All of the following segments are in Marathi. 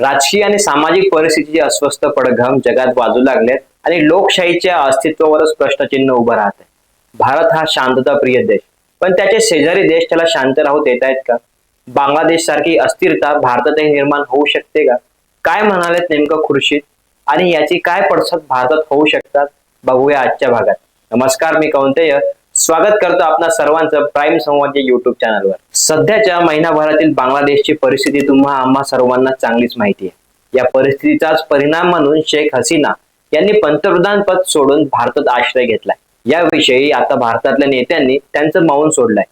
राजकीय आणि सामाजिक परिस्थितीचे अस्वस्थ पडघम जगात वाजू लागलेत आणि लोकशाहीच्या अस्तित्वावरच प्रश्नचिन्ह उभं राहत आहे भारत हा शांतता प्रिय देश. पण त्याचे शेजारी देश त्याला शांत राहू देत आहेत का? बांगलादेश सारखी अस्थिरता भारतातही निर्माण होऊ शकते का? काय म्हणालेत नेमकं खुर्शीद आणि याची काय पडसाद भारतात होऊ शकतात? बघूया आजच्या भागात. नमस्कार मी कौंतेय. स्वागत करतो आपणा सर्वांचं प्राईम संवाद या युट्यूब चॅनलवर सध्याच्या महिनाभरातील बांगलादेशची परिस्थिती तुम्हा आम्हा सर्वांना चांगलीच माहिती आहे. या परिस्थितीचाच परिणाम म्हणून शेख हसीना यांनी पंतप्रधान पद सोडून भारतात आश्रय घेतलाय. याविषयी आता भारतातल्या नेत्यांनी त्यांचं मौन सोडलंय.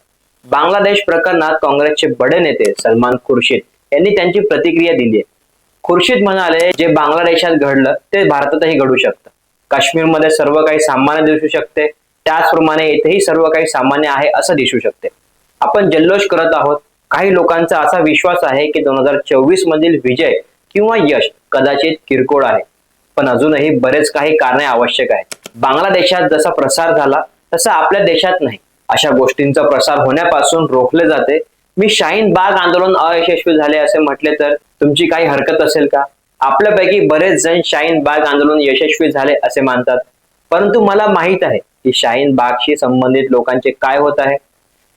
बांगलादेश प्रकरणात काँग्रेसचे बडे नेते सलमान खुर्शीद यांनी त्यांची प्रतिक्रिया दिली आहे. खुर्शीद म्हणाले जे बांगलादेशात घडलं ते भारतातही घडू शकतं. काश्मीरमध्ये सर्व काही सामान्य दिसू शकते. त्याचप्रमाणे येथेही सर्व काही सामान्य आहे असं दिसू शकते. आपण जल्लोष करत आहोत. काही लोकांचा असा विश्वास आहे की दोन हजार चोवीस मधील विजय किंवा यश कदाचित किरकोळ आहे. पण अजूनही बरेच काही कारणे आवश्यक आहेत. बांगलादेशात जसा प्रसार झाला तसा आपल्या देशात नाही. अशा गोष्टींचा प्रसार होण्यापासून रोखले जाते. मी शाहीन बाग आंदोलन अयशस्वी झाले असे म्हटले तर तुमची काही हरकत असेल का? आपल्यापैकी बरेच जण शाहीन बाग आंदोलन यशस्वी झाले असे मानतात. परंतु मला माहीत आहे की शाहीन बागशी संबंधित लोकांचे काय होत आहे?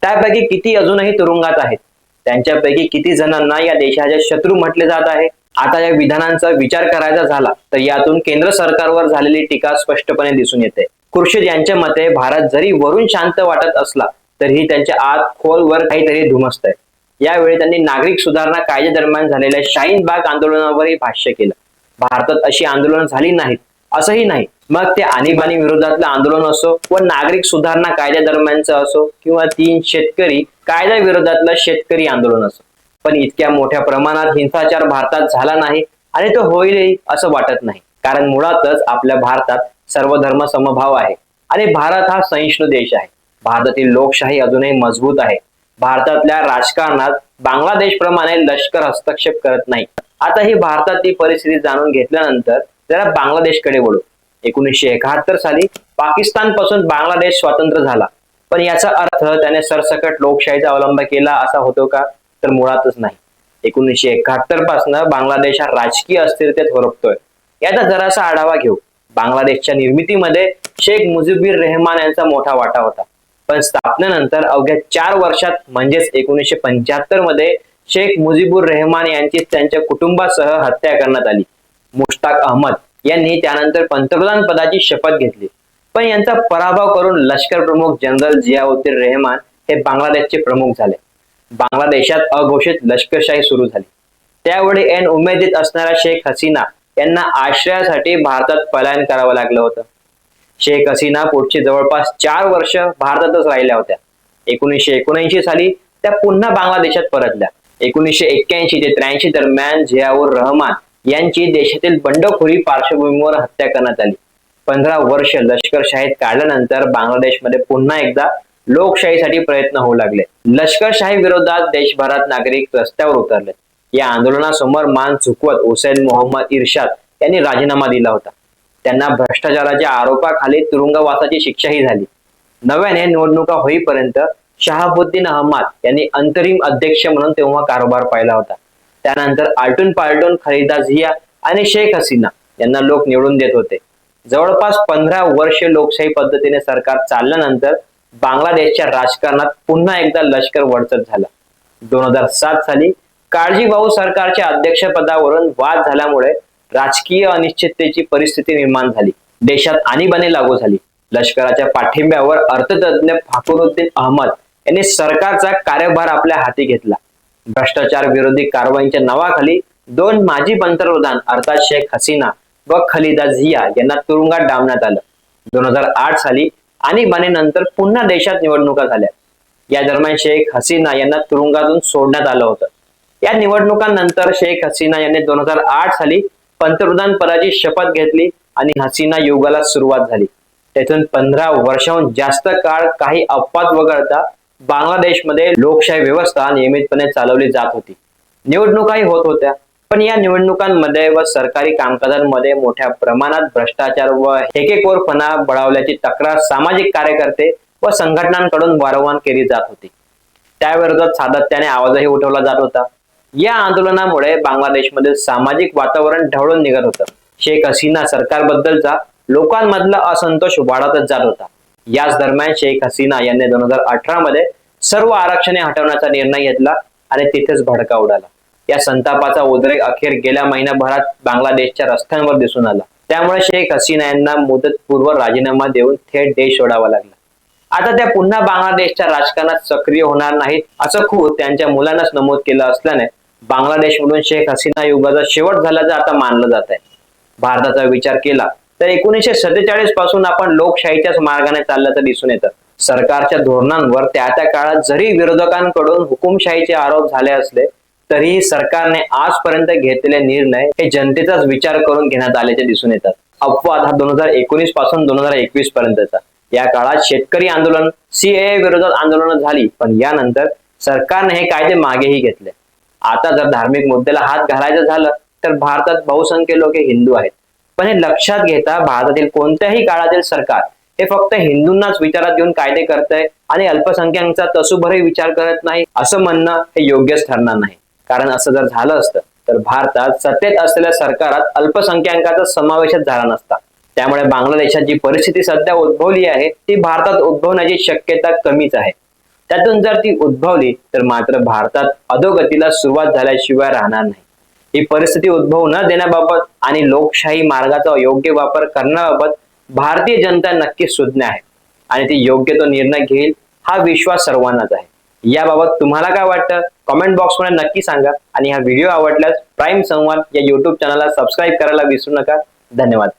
त्यापैकी किती अजूनही तुरुंगात आहेत? त्यांच्यापैकी किती जणांना या देशाचे शत्रू म्हटले जात आहे? आता या विधानांचा विचार करायचा झाला तर यातून केंद्र सरकारवर झालेली टीका स्पष्टपणे दिसून येते. खुर्शीद यांच्या मते भारत जरी वरून शांत वाटत असला तरीही त्यांच्या आत खोलवर काहीतरी धुमसत आहे. यावेळी त्यांनी नागरिक सुधारणा कायद्यादरम्यान झालेल्या शाहीन बाग आंदोलनावरही भाष्य केलं. भारतात अशी आंदोलन झाली नाहीत. असंही नाही. मग ते आणीबाणी विरोधातलं आंदोलन असो व नागरिक सुधारणा कायद्या दरम्यानचं असो किंवा तीन शेतकरी कायदा विरोधातलं शेतकरी आंदोलन असो. पण इतक्या मोठ्या प्रमाणात हिंसाचार भारतात झाला नाही आणि तो होईलही असं वाटत नाही. कारण मुळातच आपल्या भारतात सर्व धर्म समभाव आहे आणि भारत हा सहिष्णू देश आहे. भारतातील लोकशाही अजूनही मजबूत आहे. भारतातल्या राजकारणात बांगलादेश प्रमाणे लष्कर हस्तक्षेप करत नाही. आता ही भारतातली परिस्थिती जाणून घेतल्यानंतर जरा बांगलादेशकडे वळू. एकोणीसशे एकाहत्तर साली पाकिस्तानपासून बांगलादेश स्वातंत्र्य झाला. पण याचा अर्थ त्याने सरसकट लोकशाहीचा अवलंब केला असा होतो का? तर मुळातच नाही. एकोणीसशे एकाहत्तरपासून बांगलादेश हा राजकीय अस्थिरतेत होरपतोय. याचा जरासा आढावा घेऊ. बांगलादेशच्या निर्मितीमध्ये शेख मुजिबुर रेहमान यांचा मोठा वाटा होता. पण स्थापनेनंतर अवघ्या चार वर्षात म्हणजेच एकोणीसशे पंच्याहत्तरमध्ये शेख मुजिबुर रेहमान यांची त्यांच्या कुटुंबासह हत्या करण्यात आली. मुश्ताक अहमद यांनी त्यानंतर पंतप्रधान पदाची शपथ घेतली. पण यांचा पराभव करून लष्कर प्रमुख जनरल जियाउद्दीन रेहमान हे बांगलादेशचे प्रमुख झाले. बांगलादेशात अघोषित लष्करशाही सुरू झाली. त्यावेळी एन उमेदीत असणाऱ्या शेख हसीना यांना आश्रयासाठी भारतात पलायन करावं लागलं होतं. शेख हसीना पुढची जवळपास चार वर्ष भारतातच राहिल्या होत्या. एकोणीसशे एकोणऐंशी साली त्या पुन्हा बांगलादेशात परतल्या. एकोणीसशे एक्क्याऐंशी ते त्र्याऐंशी दरम्यान जियाउर रहमान यांची देशातील बंडखोरी पार्श्वभूमीवर हत्या करण्यात आली. पंधरा वर्ष लष्करशाहीत काढल्यानंतर बांगलादेशमध्ये पुन्हा एकदा लोकशाहीसाठी प्रयत्न होऊ लागले. लष्करशाही विरोधात देशभरात नागरिक रस्त्यावर उतरले. या आंदोलनासमोर मान झुकवत हुसेन मोहम्मद इर्शाद यांनी राजीनामा दिला होता. त्यांना भ्रष्टाचाराच्या आरोपाखाली तुरुंगवासाची शिक्षाही झाली. नव्याने निवडणुका होईपर्यंत शहाबुद्दीन अहमद यांनी अंतरिम अध्यक्ष म्हणून तेव्हा कारभार पाहिला होता. त्यानंतर आलटून पालटून खलिदा झिया आणि शेख हसीना यांना लोक निवडून देत होते. जवळपास पंधरा वर्ष लोकशाही पद्धतीने सरकार चालल्यानंतर बांगलादेशच्या राजकारणात पुन्हा एकदा लष्कर वडचत झाला. दोन हजार सात साली काळजीभाऊ सरकारच्या अध्यक्षपदावरून वाद झाल्यामुळे राजकीय अनिश्चिततेची परिस्थिती निर्माण झाली. देशात आणीबाणी लागू झाली. लष्कराच्या पाठिंब्यावर अर्थतज्ञ फाकुरुद्दीन अहमद यांनी सरकारचा कार्यभार आपल्या हाती घेतला. भ्रष्टाचार विरोधी कारवाईच्या नावाखाली दोन माजी पंतप्रधान अर्थात शेख हसीना व खलिदा झिया यांना तुरुंगात डांबण्यात आलं. दोन हजार आठ साली आणीबाणीनंतर पुन्हा देशात निवडणुका झाल्या. या दरम्यान शेख हसीना यांना तुरुंगातून सोडण्यात आलं होतं. या निवडणुकांनंतर शेख हसीना यांनी दोन हजार आठ साली पंतप्रधान पदाची शपथ घेतली आणि हसीना युगाला सुरुवात झाली. तेथून पंधरा वर्षाहून जास्त काळ काही अपवाद वगळता बांगलादेशमध्ये लोकशाही व्यवस्था नियमितपणे चालवली जात होती. निवडणुकाही होत होत्या. पण या निवडणुकांमध्ये व सरकारी कामकाजांमध्ये मोठ्या प्रमाणात भ्रष्टाचार व हेकेकोरपणा बळावल्याची तक्रार सामाजिक कार्यकर्ते व संघटनांकडून वारंवार केली जात होती. त्याविरोधात सातत्याने आवाजही उठवला जात होता. या आंदोलनामुळे बांगलादेशमध्ये सामाजिक वातावरण ढवळून निघत होतं. शेख हसीना सरकारबद्दलचा लोकांमधला असंतोष वाढतच जात होता. याच दरम्यान शेख हसीना यांनी दोन हजार अठरा मध्ये सर्व आरक्षणे हटवण्याचा निर्णय घेतला आणि तिथेच भडका उडाला. या संतापाचा उद्रेक अखेर गेल्या महिन्याभरात बांगलादेशच्या रस्त्यांवर दिसून आला. त्यामुळे शेख हसीना यांना मुदतपूर्व राजीनामा देऊन थेट देश सोडावा लागला. आता त्या पुन्हा बांगलादेशच्या राजकारणात सक्रिय होणार नाहीत असं खूप त्यांच्या मुलांनाच नमूद केलं असल्याने बांगलादेशमधून शेख हसीना युगाचा शेवट झाल्याचं आता मानलं जात आहे भारताचा विचार केला तर एकोणीसशे सत्तेचाळीसपासून आपण लोकशाहीच्याच मार्गाने चालल्याचं दिसून येतं. सरकारच्या धोरणांवर त्या त्या काळात जरी विरोधकांकडून हुकुमशाहीचे आरोप झाले असले तरीही सरकारने आजपर्यंत घेतलेले निर्णय हे जनतेचाच विचार करून घेण्यात आल्याचे दिसून येतात. अपवाद हा दोन हजार एकोणीसपासून दोन हजार एकवीस पर्यंतचा. या काळात शेतकरी आंदोलन सीए विरोधात आंदोलन झाली पण यानंतर सरकारने हे कायदे मागेही घेतले. आता जर धार्मिक मुद्द्याला हात घालायचं झालं तर भारतात बहुसंख्य लोक हिंदू आहेत. पण हे लक्षात घेता भारतातील कोणत्याही काळातील सरकार हे फक्त हिंदूंनाच विचारात घेऊन कायदे करतंय आणि अल्पसंख्याकांचा तसुभरही विचार करत नाही असं म्हणणं हे योग्यच ठरणार नाही. कारण असं जर झालं असतं तर भारतात सत्तेत असलेल्या सरकारात अल्पसंख्याकांचा समावेशच झाला नसता. त्यामुळे बांगलादेशात जी परिस्थिती सध्या उद्भवली आहे ती भारतात उद्भवण्याची शक्यता कमीच आहे. त्यातून जर ती उद्भवली तर मात्र भारतात अधोगतीला सुरुवात झाल्याशिवाय राहणार नाही. ही परिस्थिती उद्भवू न देण्याबाबत आणि लोकशाही मार्गाचा योग्य वापर करण्याबाबत भारतीय जनता नक्कीच सुज्ञ आहे. आणि ती योग्य तो निर्णय घेईल हा विश्वास सर्वांनाच आहे. याबाबत तुम्हाला काय वाटतं? कमेंट बॉक्समध्ये नक्की सांगा. आणि हा व्हिडिओ आवडल्यास प्राईम संवाद या युट्यूब चॅनलला सबस्क्राईब करायला विसरू नका. धन्यवाद.